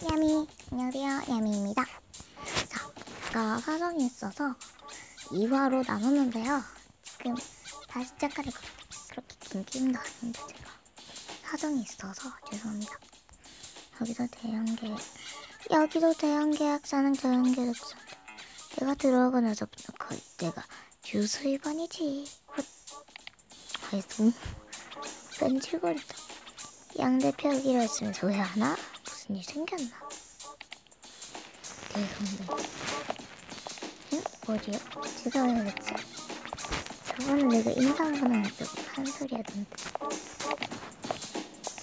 야미 안녕하세요. 야미입니다. 자 제가 사정이 있어서 2화로 나눴는데요. 지금 다시 시작하니까 그렇게 긴 게임도 아닌데 제가 사정이 있어서 죄송합니다. 여기서 대형계 여기도 대형계약서는 대형계약서 내가 들어가고 나서부터 거의 내가 주수 위반이지. 아이고 뺀질거리다. 양 대표 여기로 했으면서 왜안 와? 무슨 일 생겼나? 내 선배 응? 어디요? 제가 해야겠지? 저번에 내가 인상보는 한 소리 하던데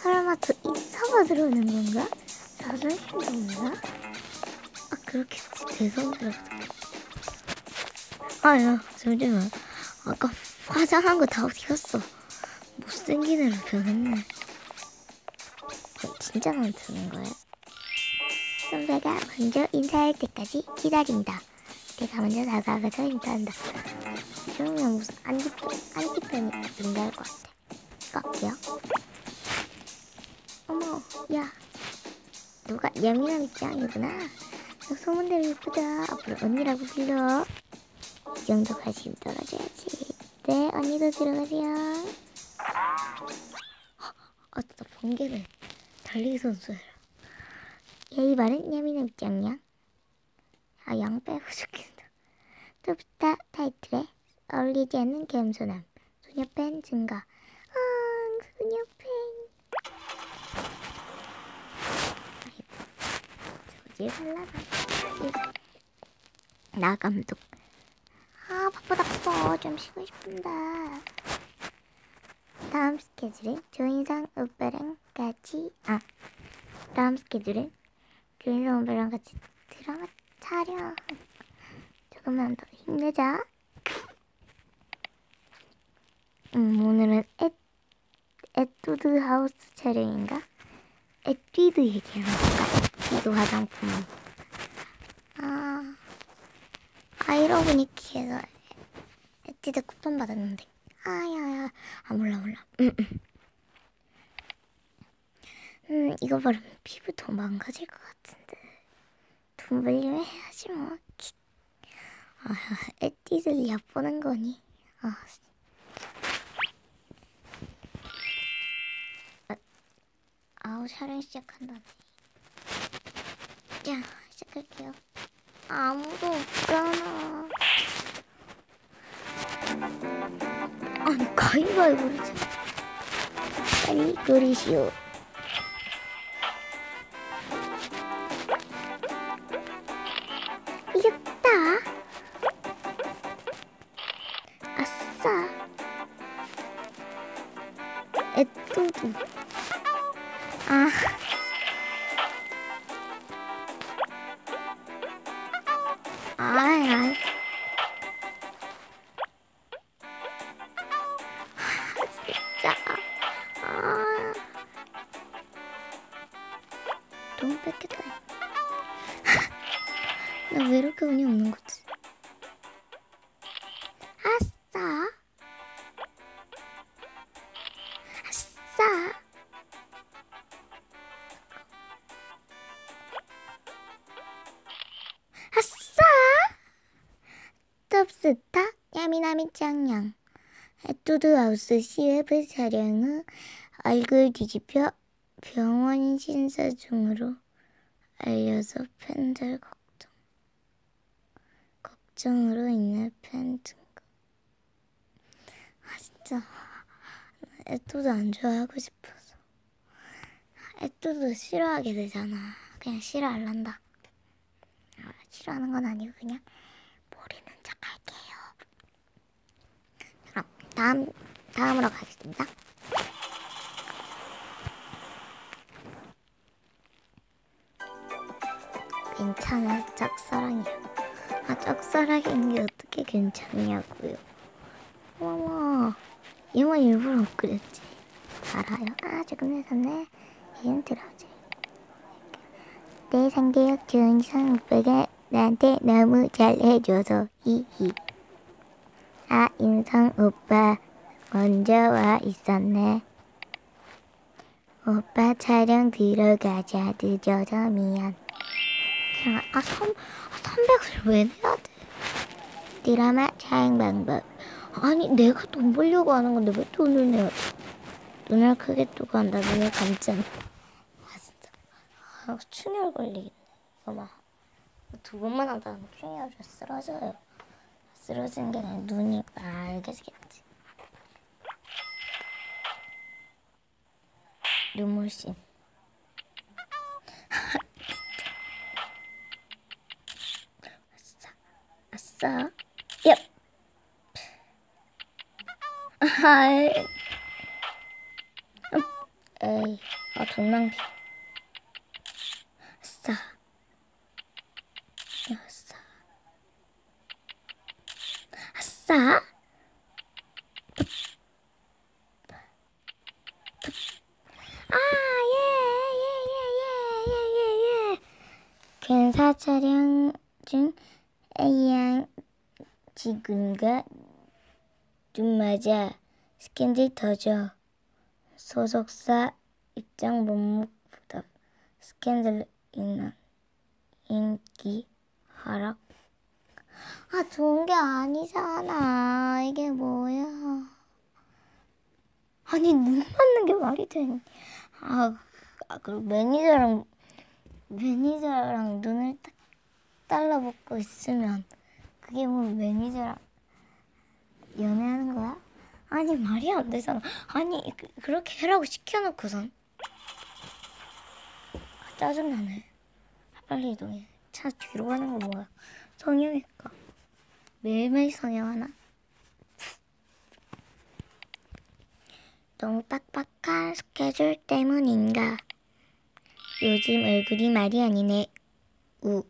설마 저 인사가 들어오는 건가? 자존심도 없나? 아 그렇겠지 대성스럽다 아야 잠시만 아까 화장한 거 다 어디 갔어 못생긴 애로 변했네 어, 진짜 난 드는 거야? 선배가 먼저 인사할 때까지 기다린다. 내가 먼저 다가가서 인사한다. 이러면 무슨 안티팬, 안티팬이 된다할 것 같아. 깎게요 어머 야. 누가 예민한 입장이구나. 너 소문대로 예쁘다. 앞으로 언니라고 불러. 이 정도 관심 떨어져야지. 네 언니도 들어가세요. 아, 나 번개네. 달리기 선수야. 예의 바른 예민한 입장이야. 아, 양 빼고 죽겠다. 또부터 타이틀에 어울리지 않는 겸손함. 소녀팬 증가. 아, 소녀팬. 저지 발라라. 나 감독. 아, 바쁘다, 바빠. 좀 쉬고 싶은다. 다음 스케줄은 조인성 오빠랑 같이 아 다음 스케줄은 조인성 오빠랑 같이 드라마 촬영 조금만 더 힘내자 음 오늘은 에, 에뚜드 하우스 촬영인가? 에뛰드 얘기하는 건가? 에뛰드 화장품 아 아이러브니키에서 에뛰드 쿠폰 받았는데 아야야. 아 몰라 몰라. 음, 음. 음 이거 바르면 피부 더 망가질 것 같은데. 돈 벌려면 해야지 뭐. 아, 에띠들 얕보는 거니? 아, 아 아우 촬영 시작한다네. 자 시작할게요. 아무도 없잖아 아니 가위바위보를 참 빨리 그리시 짱냥 에뚜드하우스 CF 촬영 후 얼굴 뒤집혀 병원 신사 중으로 알려서 팬들 걱정. 걱정으로 인해 팬 증가. 아 진짜 에뚜드 안 좋아하고 싶어서. 에뚜드 싫어하게 되잖아. 그냥 싫어할란다. 아, 싫어하는 건 아니고 그냥 모르는 척. 그럼 다음 다음으로 가겠습니다. 괜찮아 짝사랑이야. 아 짝사랑인 게 어떻게 괜찮냐고요. 어머 이만 일부러 못 그렸지. 알아요. 아 조금 늦었네. 이름 들어오지. 내 상대역 조인성 오빠가 나한테 너무 잘해줘서 히히. 아 인성 오빠 먼저 와 있었네. 오빠 촬영 들어가자 늦어져 미안. 그냥 아 선, 300을 왜 내야 돼? 드라마 촬영 방법. 아니 내가 돈 벌려고 하는 건데 왜 돈을 내야 돼? 눈을 크게 뜨고 한다 눈을 감잖아. 아 진짜. 아 충혈 걸리겠네. 이거 막두 번만 하다 충혈이 쓰러져요 쓰러지는 게 아니라 눈이 빨개지겠지. 눈물씬 아싸. 아싸. 얍. 음, 에이. 아 돈 낭비 아싸 아싸 아싸 아, 예, 예, 예, 예, 예, 예, 예. 촬영 중 A양 지금과 눈 맞아 스캔들 터져 소속사 입장 목록 부답 스캔들 인한 인기 하락. 아 좋은 게 아니잖아. 이게 뭐야? 아니 눈 맞는 게 말이 되니? 아, 아 그리고 매니저랑 매니저랑 눈을 딱 달라붙고 있으면 그게 뭐 매니저랑 연애하는 거야? 아니 말이 안 되잖아 아니 그, 그렇게 해라고 시켜놓고선 아, 짜증나네 빨리 이동해 차 뒤로 가는 거 뭐야 성형외과 매일매일 성형하나? 너무 빡빡한 스케줄 때문인가? 요즘 얼굴이 말이 아니네. 우.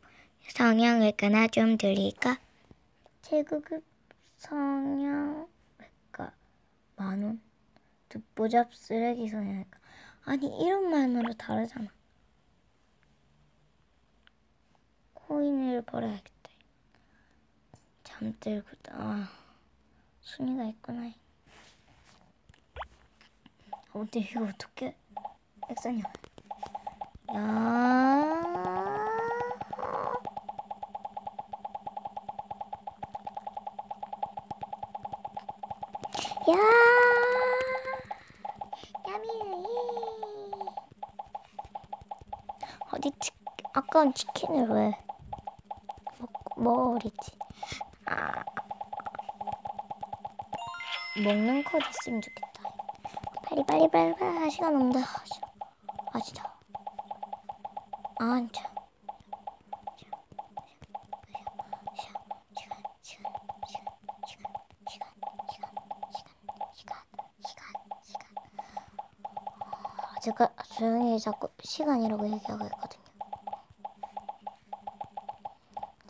성형외과나 좀 들릴까? 최고급 성형외과 만원? 듣보잡 쓰레기 성형외과 아니 이름만으로 다르잖아. 코인을 벌어야겠다. 잠들고 아 순위가 있구나. 근데 이거 어떻게 액션이 야? 야. 야. 야미. 어디 치, 아까운 치킨을 왜 먹, 먹어버리지? 아. 먹는 컷 있으면 좋겠다. 빨리 빨리 빨리 빨리 시간 없다. 아 진짜. 아 진짜. 제가 조용히 자꾸 시간이라고 얘기하고 있거든요.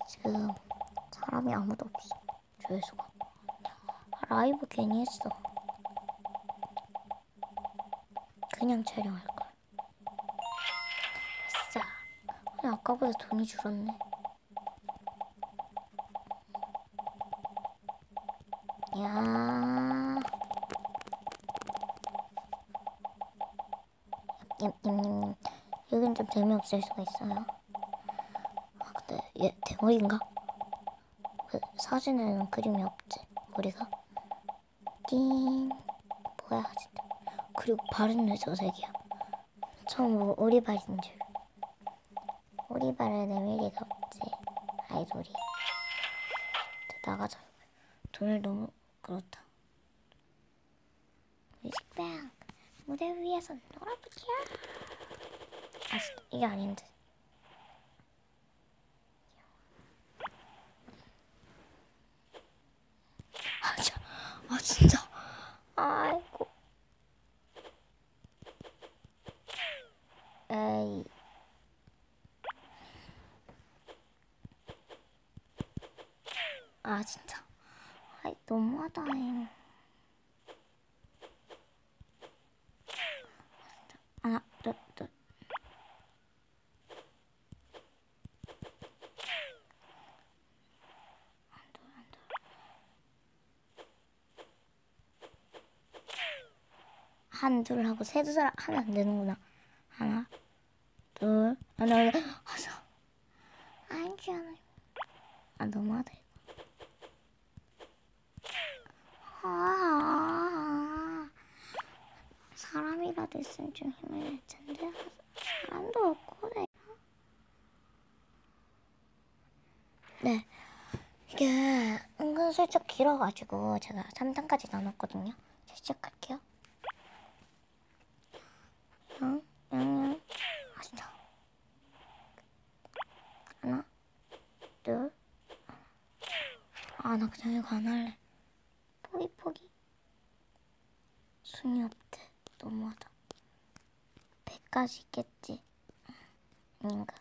지금 사람이 아무도 없어. 조회수가. 라이브 괜히 했어. 그냥 촬영할 걸. 아까보다 돈이 줄었네. 야. 냠냠냠. 여긴 좀 재미없을 수가 있어요. 아, 근데 얘 대머리인가? 그 사진에는 그림이 없지. 머리가. 띵. 뭐야, 진짜. 그리고 발은 왜 저색이야? 처음 뭐 오리발인 줄. 오리발을 내밀 리가 없지. 아이돌이. 나가자. 돈을 너무 그렇다. 뮤직뱅 무대 위에서 놀아보자. 아, 이게 아닌데. 아, 저, 아 진짜. 아이고. 에이. 아 진짜. 잉. 하나, 둘, 둘. 한둘 하고 세줄 하면 안 되는구나. 하나, 둘, 하나, 둘, 하자. 아니지 않아요. 아 너무하다 이거. 아, 사람이라도 있으면 좀 힘을 낼 텐데 사람도 없고 내가. 네. 이게 은근슬쩍 길어가지고 제가 3단까지 나눴거든요. 자, 시작할게요. 영, 영, 영, 아시죠? 하나, 둘, 아, 나 그냥 이거 안 할래. 포기, 포기. 순위 없대. 너무하다. 100까지 있겠지. 아닌가?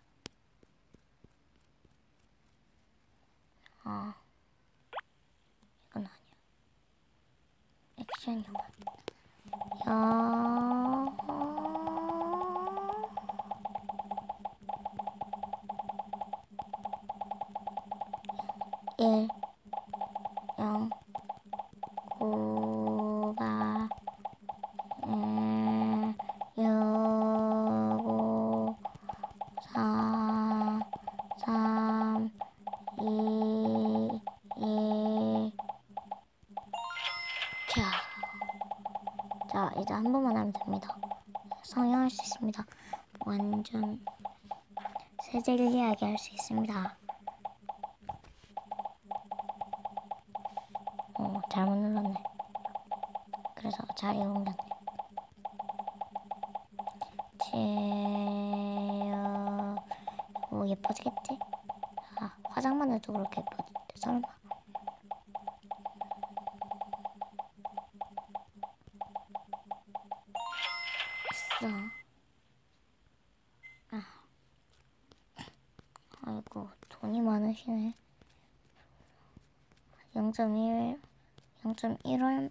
아, 이건 아니야. 액션 영화. 야. 일, 이제 한 번만 하면 됩니다. 성형할 수 있습니다. 완전 세젤리하게 할 수 있습니다. 어, 잘못 눌렀네. 그래서 자리 옮겼네. 치유, 오, 예뻐지겠지? 아, 화장만 해도 그렇게 예뻐진대. 설마. 아이고, 돈이 많으시네. 0.1, 0.1원,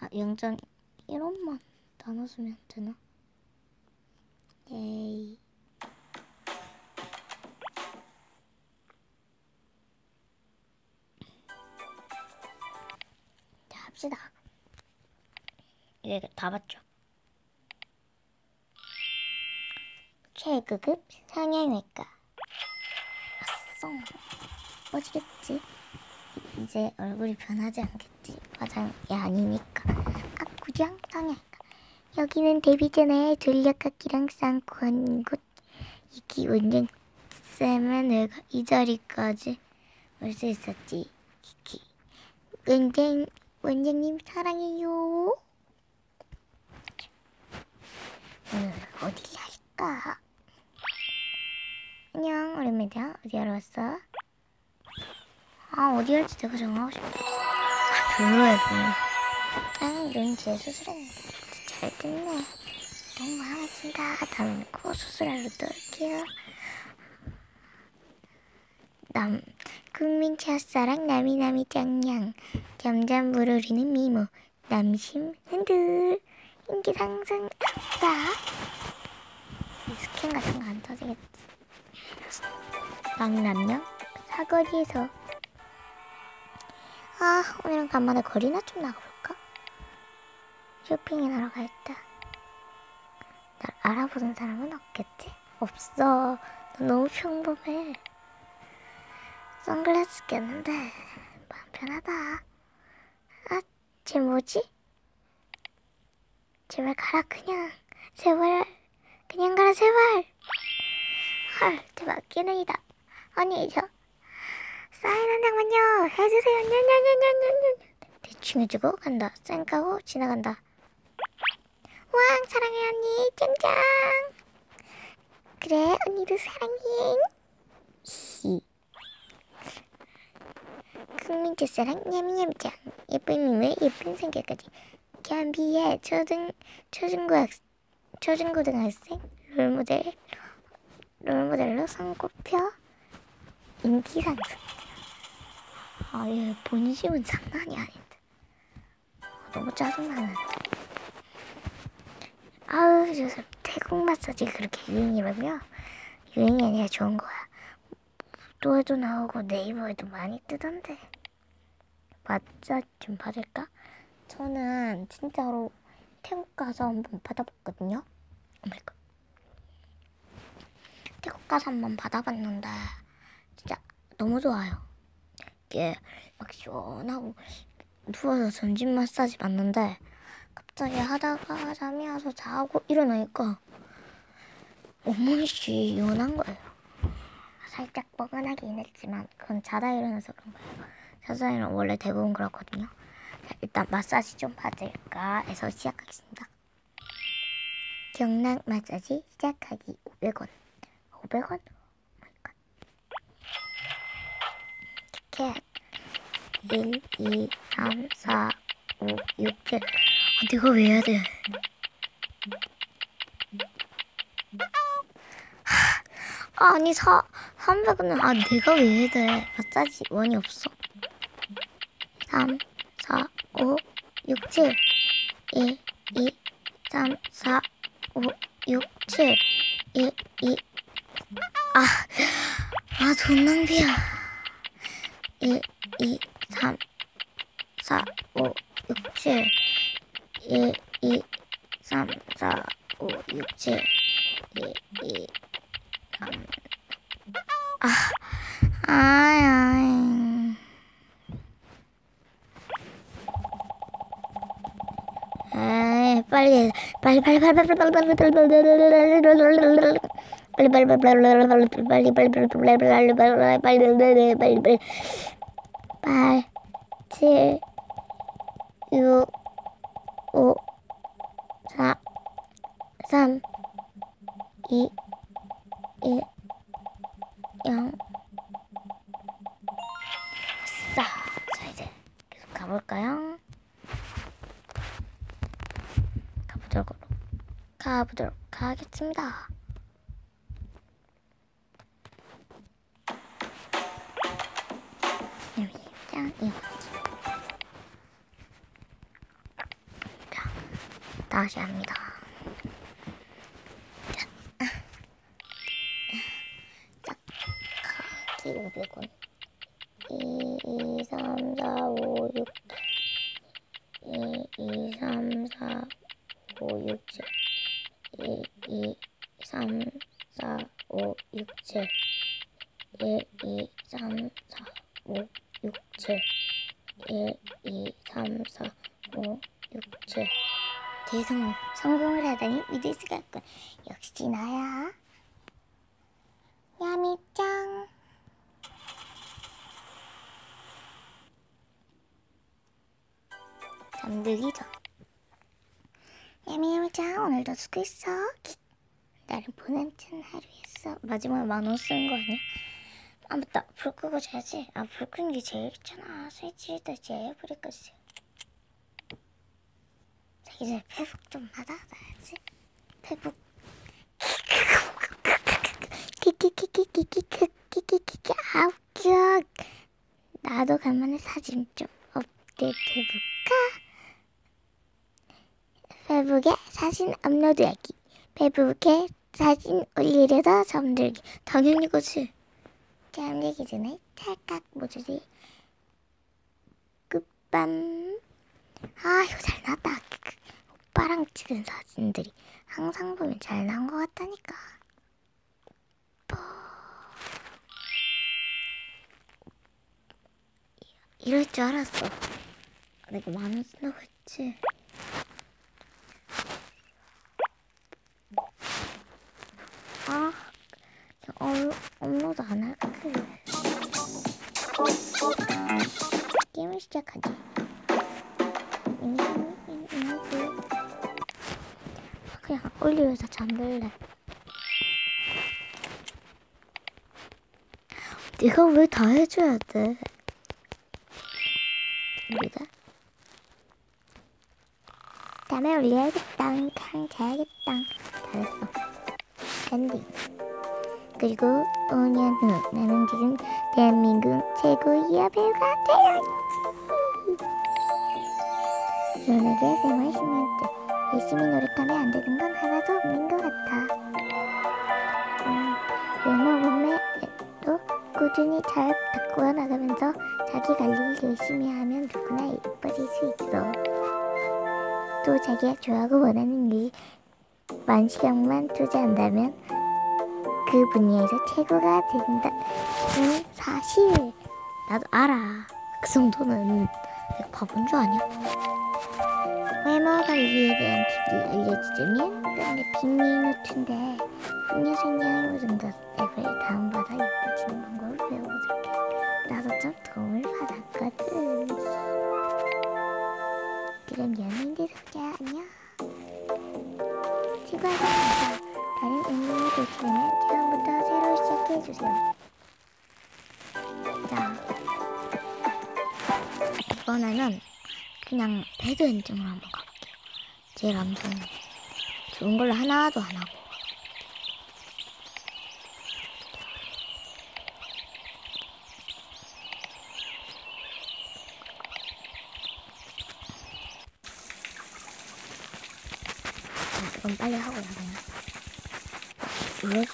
아, 0.1원만 나눠주면 되나? 예이. 자, 합시다. 이제 다 봤죠? 최고급 성형외과. 아싸. 멋지겠지? 이제 얼굴이 변하지 않겠지. 화장이 아니니까. 압구정 성형외과. 여기는 데뷔 전에 돌려깎기랑 쌍고 한 곳. 이기 원장 쌤은 내가 이 자리까지 올 수 있었지. 키키. 원장, 원장님 사랑해요. 오늘 어디 할까? 안녕, 오랜만이야. 어디 하러 왔어? 아, 어디 할지 내가 정하고 싶다. 아, 별로야, 별로. 아, 이런 제 수술했는데 진짜 잘 됐네. 너무 마음에 든다. 다음에 코 수술하러 또 올게요. 남, 국민 첫사랑 나미나미 짱냥. 점점 물오르는 미모. 남심 흔들. 인기 상승 아싸. 이 스캔 같은 거 안 터지겠지. 강남역 사거리에서. 아 오늘은 간만에 거리나 좀 나가볼까? 쇼핑이나 하러 갈다 날 알아보는 사람은 없겠지? 없어. 너 너무 평범해. 선글라스 꼈는데 마음 편하다. 아, 쟤 뭐지? 제발 가라 그냥. 제발. 그냥 가라 제발. 헐 대박 끼능이다. 아니 저 사인 한 장만요. 해주세요. 냐냐냐냐냐냐. 대충 해주고 간다. 쌩 까고 지나간다. 왕 사랑해 언니. 짱짱. 그래 언니도 사랑해. 히 국민 첫사랑 냠냠짱. 예쁜 미물 예쁜 성격까지. 겸비해 초등 초중고 학 초중고등학생 롤모델 롤모델로 손꼽혀 인기 상승. 아얘 본심은 장난이 아닌데. 아, 너무 짜증나는데. 아우 저 태국 마사지 그렇게 유행이라며? 유행이 아니라 좋은 거야. 또에도 나오고 네이버에도 많이 뜨던데. 맞자 좀 받을까? 저는 진짜로 태국 가서 한번 받아봤거든요. 오마이갓. 태국 가서 한번 받아봤는데 진짜 너무 좋아요. 이게 막 시원하고 누워서 전신 마사지 받는데 갑자기 하다가 잠이 와서 자고 일어나니까 온몸이 시원한 거예요. 살짝 뻐근하긴 했지만 그건 자다 일어나서 그런 거예요. 일어나 원래 대부분 그렇거든요. 자, 일단 마사지 좀 받을까 해서 시작하겠습니다. 경락 마사지 시작하기 500원. 500원? 오마이갓. 티켓 1, 2, 3, 4, 5, 6, 7. 아, 내가 왜 해야 돼? 하, 아니, 사, 300원은, 아, 내가 왜 해야 돼? 마사지 원이 없어. 3, 4, 5, 6, 7. 1, 2, 3, 4, 5, 6, 7. 1, 2, 아, 아, 돈 낭비야. 1, 2, 3, 4, 5, 6, 7. 1, 2, 3, 4, 5, 6, 7. 1, 2, 3. 아, 아이, 아이. 에이, 빨리, 빨리, 빨리, 빨리, 빨리, 빨리, 빨리, 빨리, 빨리, 빨리, 빨리, 빨리, 빨리, 빨리, 빨리, 빨리, 빨리, 빨리, 빨리, 빨리, 빨리, 빨리, 8, 7, 6, 5, 4, 3, 2, 1, 0. 아싸. 자, 이제 계속 가볼까요? 가보도록, 가보도록 하겠습니다. 6. 2, 2, 3, 4, 5, 6, 7. 1, 2, 3, 4, 5, 6, 7. 킥. 나를 보냄찬 하루였어. 마지막에 만원 쓰는 거 아니야? 아 맞다. 불 끄고 자야지. 아 불 끄는 게 제일 귀찮아. 스위치를 다 제일 불이 껐어. 자기 전에 페북 좀 받아놔야지. 페북. 키키키키키키키키키키키 아 웃겨. 나도 간만에 사진 좀 업데이트 해볼까? 페북에 사진 업로드하기. 페북에 사진 올리려다 잠들기. 당연히 그치. 잠들기 전에 찰칵 모조리 끝밤. 아 이거 잘 나왔다. 오빠랑 찍은 사진들이 항상 보면 잘 나온 것 같다니까. 뽀. 이럴 줄 알았어. 내가 만원 쓴다고 했지. 아, 어, 업로드 안 할게. 게임을 시작하지. 그냥 올리면서 잠들래. 네가 왜다 해줘야 돼? 우리가 다음에 올려야겠다. 강 자야겠다. 잘했어. 엔딩. 그리고 5년 후 나는 지금 대한민국 최고의 여배우가 되었지. 연예계 생활 10년 째 열심히 노력하면 안 되는 건 하나도 없는 것 같아. 음, 외모 몸매도 꾸준히 잘 바꾸어 나가면서 자기 관리를 열심히 하면 누구나 예뻐질 수 있어. 또 자기가 좋아하고 원하는 일 만 시간만 투자한다면 그 분야에서 최고가 된다는 사실. 나도 알아. 그 정도는 내가 바본 줄 아냐? 외모 관리에 대한 팁을 알려주자면 분야 생략 모든 것 앱을 다운받아 예뻐지는 방법을 배워줄게 나도 좀 도움을 받았거든. 그럼 연예인들 소개 안녕. 친구하고 가서 다 른 운동이 되시려면 처음부터 새로 시작해주세요. 자 이번에는 그냥 배드 엔딩으로 한번 가볼게요. 제일 안 좋은 좋은 걸로 하나도 안 하고 자, 이건 빨리 하고 나가요. 왜?